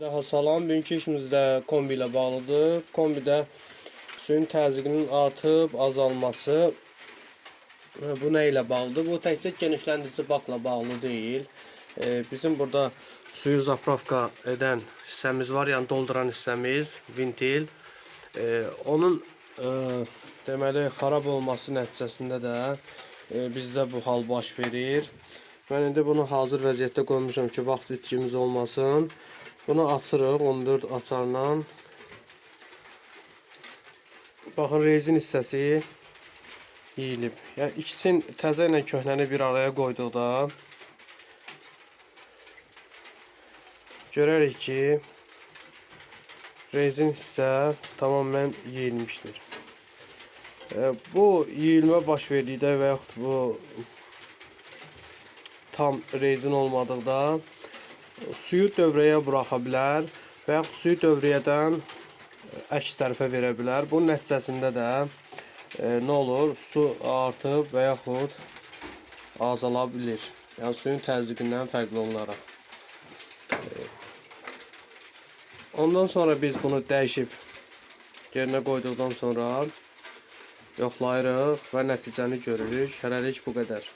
Daha salam, bugünkü işimizdə kombi ilə bağlıdır. Kombidə suyun təzyiqinin artıb azalması bu nə ilə bağlıdır? Bu təkcə genişləndirici bakla bağlı deyil. E, Bizim burada suyu zapravka edən hissəmiz var, yəni dolduran hissəmiz, ventil. Onun e, deməli xarab olması nəticəsində də bizdə bu hal baş verir. Mən indi bunu hazır vəziyyətdə qoymuşam ki, vaxt itkimiz olmasın. Bunu açırıq 14 açarla. Baxın rezin hissəsi yeyilib. Yəni ikisini təzə ilə köhnəni bir araya qoyduqda görərik ki, rezin hissə tamamilə yeyilmişdir. E, Bu yeyilmə baş verdikdə və yaxud bu tam rezin olmadıqda suyu dövrəyə buraxa bilər və yaxud suyu dövrədən əks tərəfə verə bilər. Bunun nəticəsində də e, nə olur? Su artıb və yaxud azala bilir. Yəni suyun təzyiqindən fərqli olaraq. E, Ondan sonra biz bunu dəyişib yerinə qoyduqdan sonra yoxlayırıq və nəticəni görürük. Hələlik bu qədər.